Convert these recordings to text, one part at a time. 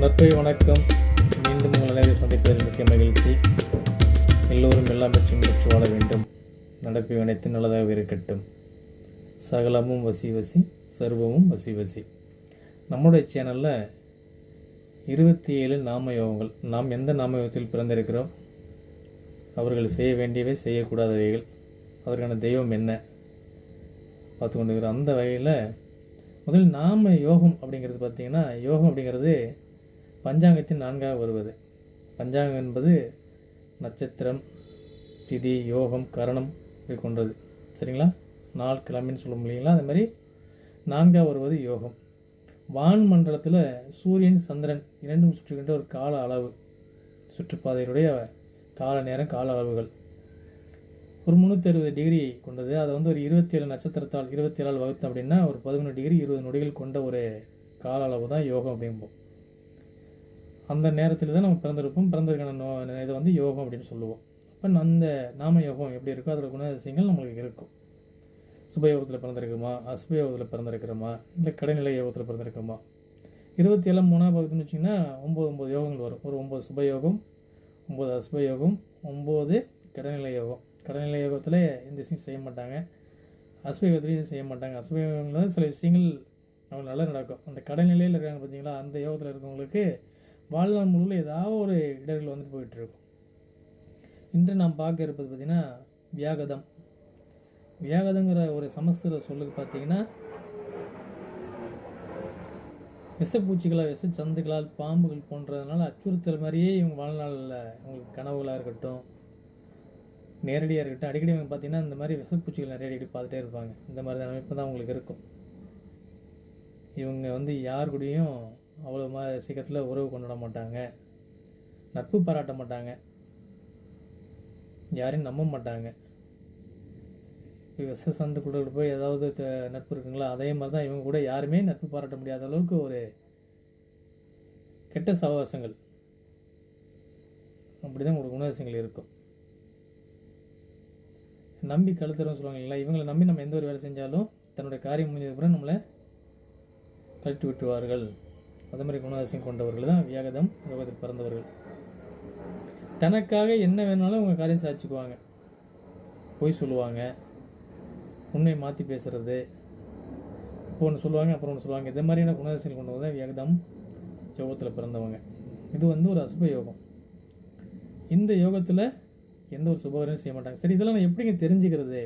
நற்பை வணக்கம். மீண்டும் உங்கள் அனைவரை சந்திப்பதில் மிக்க மகிழ்ச்சி. எல்லோரும் எல்லாம் பெற்று பெற்று வாழ வேண்டும். நடப்பை அனைத்து நல்லதாக இருக்கட்டும். சகலமும் வசி வசி சர்வமும் வசி வசி. நம்முடைய சேனலில் இருபத்தி ஏழு நாம யோகங்கள் நாம் எந்த நாம யோகத்தில் பிறந்திருக்கிறோம்? அவர்கள் செய்ய வேண்டியவை செய்யக்கூடாதவைகள். அதற்கான தெய்வம் என்ன? பார்த்து கொண்டிருக்கிறோம் அந்த வகையில் முதல் நாம யோகம் அப்படிங்கிறது பார்த்திங்கன்னா யோகம் அப்படிங்கிறது பஞ்சாங்கத்தின் நான்காக வருவது. பஞ்சாங்கம் என்பது நட்சத்திரம் திதி யோகம் கரணம் இப்படி கொண்டது. சரிங்களா? நாள் கிழமைன்னு சொல்ல முடியுங்களா? அது மாதிரி நான்காக வருவது யோகம். வான் மண்டலத்தில் சூரியன் சந்திரன் இரண்டும் சுற்றுகின்ற ஒரு கால அளவு. சுற்றுப்பாதையினுடைய கால நேரம் கால அளவுகள். ஒரு முந்நூற்றி அறுபது டிகிரி கொண்டது. அதை வந்து ஒரு இருபத்தி ஏழு நட்சத்திரத்தால் இருபத்தி ஏழால் வகுத்தோம் அப்படின்னா ஒரு பதினொன்று டிகிரி இருபது நொடிகள் கொண்ட ஒரு கால அளவு தான் யோகம் அப்படிம்போம். அந்த நேரத்தில் தான் நம்ம பிறந்திருப்போம். பிறந்ததுக்கான நோ இதை வந்து யோகம் அப்படின்னு சொல்லுவோம். அப்போ அந்த நாம யோகம் எப்படி இருக்கோ அதில் குணாதிசயங்கள் நம்மளுக்கு இருக்கும். சுபயோகத்தில் பிறந்திருக்குமா? அசுபயோகத்தில் பிறந்திருக்கிறோமா? இல்லை கடைநிலை யோகத்தில் பிறந்திருக்குமா? இருபத்தி ஏழு மூணாவது பகுதின்னு வச்சிங்கன்னா ஒம்பது ஒம்பது யோகங்கள் வரும். ஒரு ஒம்பது சுபயோகம் ஒம்பது அசுபயோகம் ஒம்பது கடைநிலை யோகம். கடைநிலை யோகத்தில் எந்த விஷயம் செய்ய மாட்டாங்க. அசுபயோகத்துலேயும் செய்ய மாட்டாங்க. அசுபயோகங்களில் சில விஷயங்கள் அவங்க நல்லா நடக்கும். அந்த கடைநிலையில் இருக்காங்க பார்த்தீங்களா அந்த யோகத்தில் இருக்கவங்களுக்கு வாழ்நாள் முழுவதும் ஏதாவது ஒரு இடர்கள் வந்துட்டு போயிட்டு இருக்கும் இன்று நாம் பார்க்க இருப்பது பார்த்திங்கன்னா வியாகதம். வியாகதங்கிற ஒரு சமஸ்கிருத சொல்லுக்கு பார்த்தீங்கன்னா விஷப்பூச்சிகளாக விஷ சந்துகளால் பாம்புகள் போன்றதுனால அச்சுறுத்தல் மாதிரியே இவங்க வாழ்நாளில் உங்களுக்கு கனவுகளாக இருக்கட்டும் நேரடியாக இருக்கட்டும். அடிக்கடி இவங்க பார்த்தீங்கன்னா இந்த மாதிரி விஷப்பூச்சிகள் நிறைய அடிக்கடி பார்த்துட்டே இருப்பாங்க. இந்த மாதிரி அமைப்பு தான் அவங்களுக்கு இருக்கும். இவங்க வந்து யார் கூடயும் அவ்வளோ மா சீக்கிரத்தில் உறவு கொண்டாட மாட்டாங்க. நட்பு பாராட்ட மாட்டாங்க. யாரையும் நம்ப மாட்டாங்க. இப்போ விஷ சந்துக்குள்ள போய் ஏதாவது நட்பு இருக்குங்களா? அதே மாதிரி தான் இவங்க கூட யாருமே நட்பு பாராட்ட முடியாத அளவுக்கு ஒரு கெட்ட சவகாசங்கள் அப்படி தான் உங்களுக்கு உணவசங்கள் இருக்கும். நம்பி கழுத்துறோம் சொல்லுவாங்க இல்லைங்களா? இவங்களை நம்பி நம்ம எந்த ஒரு வேலை செஞ்சாலும் தன்னுடைய காரியம் முடிஞ்சதுக்கப்புறம் நம்மளை கழட்டி விட்டுருவார்கள். அது மாதிரி குணாதிசயம் கொண்டவர்கள் தான் வியாகதம் யோகத்தில் பிறந்தவர்கள். தனக்காக என்ன வேணாலும் அவங்க காரியம் சாதிச்சுக்குவாங்க. பொய் சொல்லுவாங்க. உண்மை மாற்றி பேசுகிறது இப்போ ஒன்று சொல்லுவாங்க அப்புறம் ஒன்று சொல்லுவாங்க. இந்த மாதிரியான குணாதிசயம் கொண்டவங்க தான் வியாகதம் யோகத்தில் பிறந்தவங்க. இது வந்து ஒரு அசுப யோகம். இந்த யோகத்தில் எந்த ஒரு சுபகாரியம் செய்ய மாட்டாங்க. சரி இதெல்லாம் நான் எப்படிங்க தெரிஞ்சுக்கிறது?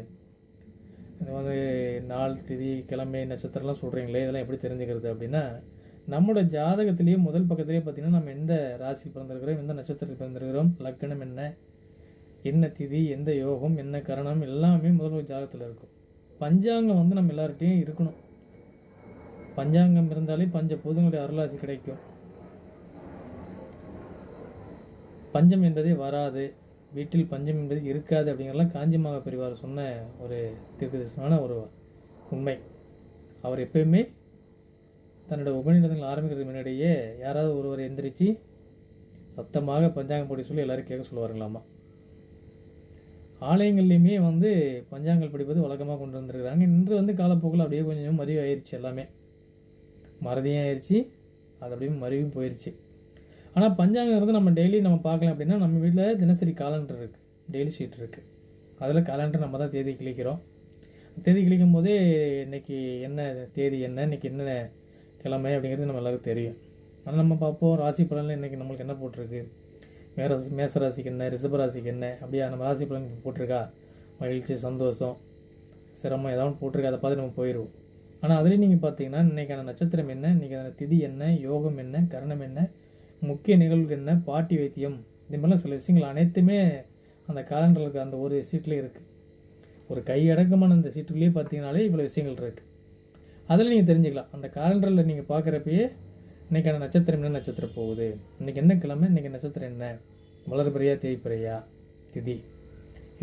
இந்த வந்து நாள் திதி கிழமை நட்சத்திரம்லாம் சொல்கிறீங்களே இதெல்லாம் எப்படி தெரிஞ்சுக்கிறது அப்படின்னா நம்மளோட ஜாதகத்திலேயே முதல் பக்கத்திலேயே பார்த்தீங்கன்னா நம்ம எந்த ராசி பிறந்திருக்கிறோம் எந்த நட்சத்திரத்தில் பிறந்திருக்கிறோம் லக்கணம் என்ன என்ன திதி எந்த யோகம் என்ன கரணம் எல்லாமே முதல் ஜாதகத்தில் இருக்கும். பஞ்சாங்கம் வந்து நம்ம எல்லார்கிட்டையும் இருக்கணும். பஞ்சாங்கம் இருந்தாலே பஞ்ச பூதங்களுடைய அருளாசி கிடைக்கும். பஞ்சம் என்பதே வராது. வீட்டில் பஞ்சம் என்பது இருக்காது அப்படிங்கிறலாம் காஞ்சிமாக பெரியவார் சொன்ன ஒரு தீர்க்கதரிசனமான ஒரு உண்மை. அவர் எப்பயுமே தன்னோட உபநிடதங்கள் ஆரம்பிக்கிறதுக்கு முன்னாடியே யாராவது ஒருவர் எந்திரிச்சு சத்தமாக பஞ்சாங்கம் படி சொல்லி எல்லோரும் கேட்க சொல்லுவாருங்களாமா ஆலயங்கள்லையுமே வந்து பஞ்சாங்கல் படிப்பது வழக்கமாக கொண்டு வந்துருக்குறாங்க. இன்று வந்து காலப்போக்கில் அப்படியே கொஞ்சம் மறிவு ஆயிடுச்சு எல்லாமே. மறதியும் ஆயிடுச்சு அது அப்படியே மறிவும் போயிடுச்சு ஆனால் பஞ்சாங்கிறது நம்ம டெய்லி நம்ம பார்க்கலாம் அப்படின்னா நம்ம வீட்டில் தினசரி காலண்டர் இருக்குது டெய்லி ஷீட் இருக்குது அதில் காலண்டர் நம்ம தான் தேதி கிழிக்கிறோம். தேதி கிழிக்கும் போதே இன்னைக்கு என்ன தேதி என்ன இன்னைக்கு என்ன கிழமை அப்படிங்கிறது நம்ம எல்லாருக்கும் தெரியும். ஆனால் நம்ம பார்ப்போம் ராசி பலனில் இன்றைக்கி நம்மளுக்கு என்ன போட்டிருக்கு? மேர மேச ராசிக்கு என்ன ரிஷப ராசிக்கு என்ன? அப்படியா நம்ம ராசி பலன் போட்டிருக்கா? மகிழ்ச்சி சந்தோஷம் சிரமம் ஏதாவது போட்டிருக்கா அதை பார்த்து நம்ம போயிடுவோம் ஆனால் அதுலேயும் நீங்கள் பார்த்தீங்கன்னா இன்றைக்கான நட்சத்திரம் என்ன? இன்றைக்கான திதி என்ன? யோகம் என்ன? கரணம் என்ன? முக்கிய நிகழ்வுகள் என்ன? பாட்டி வைத்தியம் இந்த மாதிரிலாம் சில விஷயங்கள் அனைத்துமே அந்த காலண்டரில் இருக்க அந்த ஒரு சீட்லேயே இருக்குது ஒரு கையடக்கமான அந்த சீட்டுக்குள்ளேயே பார்த்தீங்கனாலே இவ்வளோ விஷயங்கள் இருக்குது அதில் நீங்கள் தெரிஞ்சுக்கலாம். அந்த காலண்டரில் நீங்கள் பார்க்குறப்பயே இன்றைக்கான நட்சத்திரம் என்ன நட்சத்திரம் போகுது? இன்றைக்கி என்ன கிழமை? இன்றைக்கி நட்சத்திரம் என்ன? வளர்பிறையா தேய்பிறையா? திதி.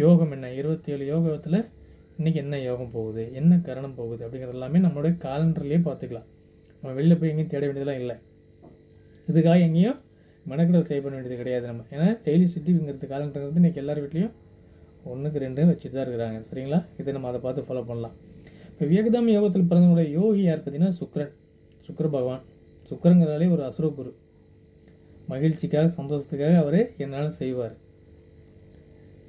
யோகம் என்ன? இருபத்தி ஏழு யோகத்தில் இன்றைக்கி என்ன யோகம் போகுது? என்ன கரணம் போகுது? அப்படிங்கிறது எல்லாமே நம்மளுடைய காலண்டர்லேயே பார்த்துக்கலாம் நம்ம வெளியில் போய் எங்கேயும் தேட வேண்டியதெல்லாம் இல்லை. இதுக்காக எங்கேயும் மெனக்கடல் செய்ய பண்ண வேண்டியது கிடையாது நம்ம. ஏன்னா டெய்லி சிட்டிங்கிறது காலண்டர்ங்கிறது இன்றைக்கி எல்லார் வீட்லேயும் ஒன்றுக்கு ரெண்டு வச்சுட்டு தான் இருக்கிறாங்க. சரிங்களா? இதை நம்ம அதை பார்த்து ஃபாலோ பண்ணலாம். இப்போ யோகத்தில் பிறந்தவங்களுடைய யோகி யார் பார்த்தீங்கன்னா சுக்ரன் சுக்கிர பகவான். சுக்கிரங்கிறதாலே ஒரு அசுர குரு மகிழ்ச்சிக்காக சந்தோஷத்துக்காக அவர் என்னாலும் செய்வார்.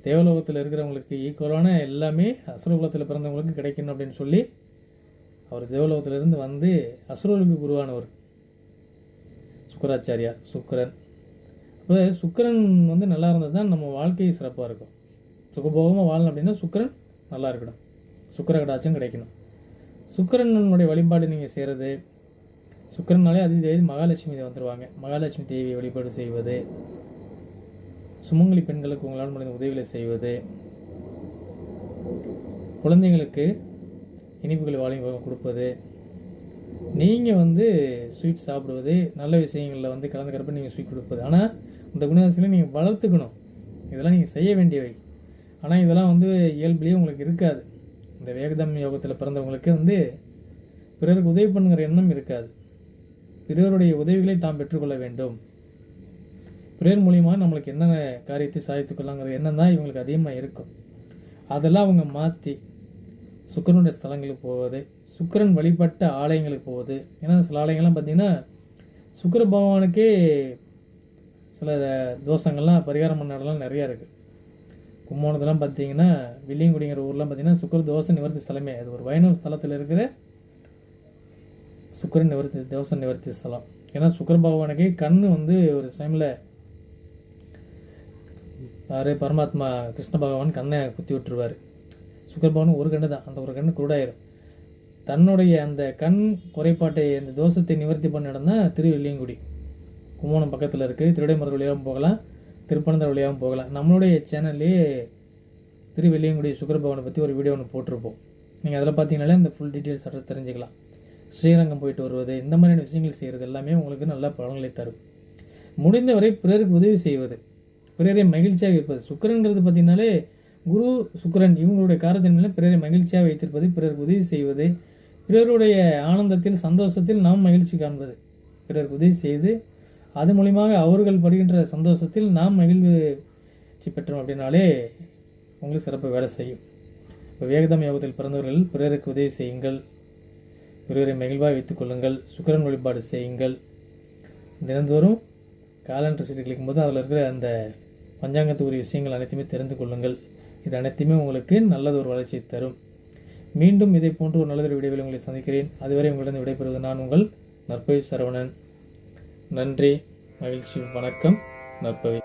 தேவலோகத்தில் இருக்கிறவங்களுக்கு ஈக்குவலான எல்லாமே அசுரகுலத்தில் பிறந்தவங்களுக்கு கிடைக்கணும் அப்படின்னு சொல்லி அவர் தேவலோகத்திலிருந்து வந்து அசுரர்களுக்கு குருவானவர். சுக்கராச்சாரியா சுக்கரன். அப்போ சுக்கரன் வந்து நல்லா இருந்தது தான் நம்ம வாழ்க்கை சிறப்பாக இருக்கும். சுகபோகமாக வாழணும் அப்படின்னா சுக்கிரன் நல்லா இருக்கணும். சுக்கர கடாச்சும் கிடைக்கணும். சுக்கரனுடைய வழிபாடு நீங்கள் செய்கிறது சுக்கரனாலே அதி தேவி மகாலட்சுமி வந்துடுவாங்க மகாலட்சுமி தேவியை வழிபாடு செய்வது சுமங்கலி பெண்களுக்கு உங்களால் முடிந்த உதவிகளை செய்வது குழந்தைங்களுக்கு இனிப்புகளை வாங்கி கொடுப்பது நீங்கள் வந்து ஸ்வீட் சாப்பிடுவது நல்ல விஷயங்களில் வந்து கலந்துக்கிறப்ப நீங்கள் ஸ்வீட் கொடுப்பது. ஆனால் இந்த குணாதிசயங்களை நீங்கள் வளர்த்துக்கணும். இதெல்லாம் நீங்கள் செய்ய வேண்டியவை. ஆனால் இதெல்லாம் வந்து இயல்புலேயே உங்களுக்கு இருக்காது. இந்த வேகதம் யோகத்தில் பிறந்தவங்களுக்கு வந்து பிறருக்கு உதவி பண்ணுங்கிற எண்ணம் இருக்காது. பிறருடைய உதவிகளை தாம் பெற்றுக்கொள்ள வேண்டும். பிறர் மூலியமாக நம்மளுக்கு என்னென்ன காரியத்தை சாதித்துக்கொள்ளாங்கிற எண்ணம் தான் இவங்களுக்கு அதிகமாக இருக்கும். அதெல்லாம் அவங்க மாற்றி சுக்கரனுடைய ஸ்தலங்களுக்கு போவது சுக்கரன் வழிபட்ட ஆலயங்களுக்கு போவது. ஏன்னா சில ஆலயங்கள்லாம் பார்த்திங்கன்னா சுக்கர பகவானுக்கே சில தோஷங்கள்லாம் பரிகாரம் பண்ணலாம் நிறையா இருக்குது கும்போணத்தெல்லாம் பார்த்தீங்கன்னா வில்லியங்குடிங்கிற ஊர்லாம் பார்த்தீங்கன்னா சுக்கர தோசை நிவர்த்தி ஸ்தலமே. அது ஒரு வைணவ ஸ்தலத்தில் இருக்கிற சுக்கர நிவர்த்தி தோஷ நிவர்த்தி ஸ்தலம். ஏன்னா சுக்கர பகவானுக்கு கண் வந்து ஒரு டைமில் யாரே? பரமாத்மா கிருஷ்ண பகவான் கண்ணை குத்தி விட்டுருவார். சுக்கர பகவான் ஒரு கண்ணு தான். அந்த ஒரு கண்ணு குருடாயிரும். தன்னுடைய அந்த கண் குறைபாட்டை அந்த தோஷத்தை நிவர்த்தி பண்ண இடம் தான் திருவெல்லியங்குடி. கும்போணம் பக்கத்தில் இருக்குது திருடைமருது வழியாகவும் போகலாம். திருப்பனந்தர் வழியாகவும் போகலாம் நம்மளுடைய சேனல்லே திருவெள்ளியங்குடி சுக்கிர பவனை பற்றி ஒரு வீடியோ ஒன்று போட்டிருப்போம். நீங்கள் அதில் பார்த்தீங்கனாலே இந்த ஃபுல் டீட்டெயில்ஸ் அட்ரஸ் தெரிஞ்சுக்கலாம். ஸ்ரீரங்கம் போயிட்டு வருவது இந்த மாதிரியான விஷயங்கள் செய்கிறது எல்லாமே உங்களுக்கு நல்ல பலன்களை தரும். முடிந்தவரை பிறருக்கு உதவி செய்வது பிறரை மகிழ்ச்சியாக இருப்பது. சுக்கரன்கிறது பார்த்தீங்கன்னாலே குரு சுக்கரன் இவங்களுடைய காரத்தின் மேலே பிறரை மகிழ்ச்சியாக வைத்திருப்பது பிறருக்கு உதவி செய்வது பிறருடைய ஆனந்தத்தில் சந்தோஷத்தில் நாம் மகிழ்ச்சி காண்பது. பிறருக்கு உதவி செய்து அது மூலியமாக அவர்கள் படுகின்ற சந்தோஷத்தில் நாம் மகிழ்ச்சி பெற்றோம் அப்படின்னாலே உங்களுக்கு சிறப்பு வேலை செய்யும். இப்போ வேகதம் யோகத்தில் பிறந்தவர்கள் பிறருக்கு உதவி செய்யுங்கள். பிறரை மகிழ்வாக வைத்துக் கொள்ளுங்கள். சுக்கிரன் வழிபாடு செய்யுங்கள். தினந்தோறும் காலண்டர் சீட்டு கிளிக்கும் போது அதில் இருக்கிற அந்த பஞ்சாங்கத்துக்குரிய விஷயங்கள் அனைத்துமே தெரிந்து கொள்ளுங்கள். இது அனைத்துமே உங்களுக்கு நல்லது ஒரு வளர்ச்சியை தரும். மீண்டும் இதை போன்ற ஒரு நல்லதொரு விடைவில் உங்களை சந்திக்கிறேன். அதுவரை உங்களிடம் விடைபெறுவது நான் உங்கள் நற்பவி சரவணன். நன்றி மகிழ்ச்சி வணக்கம். நற்பவி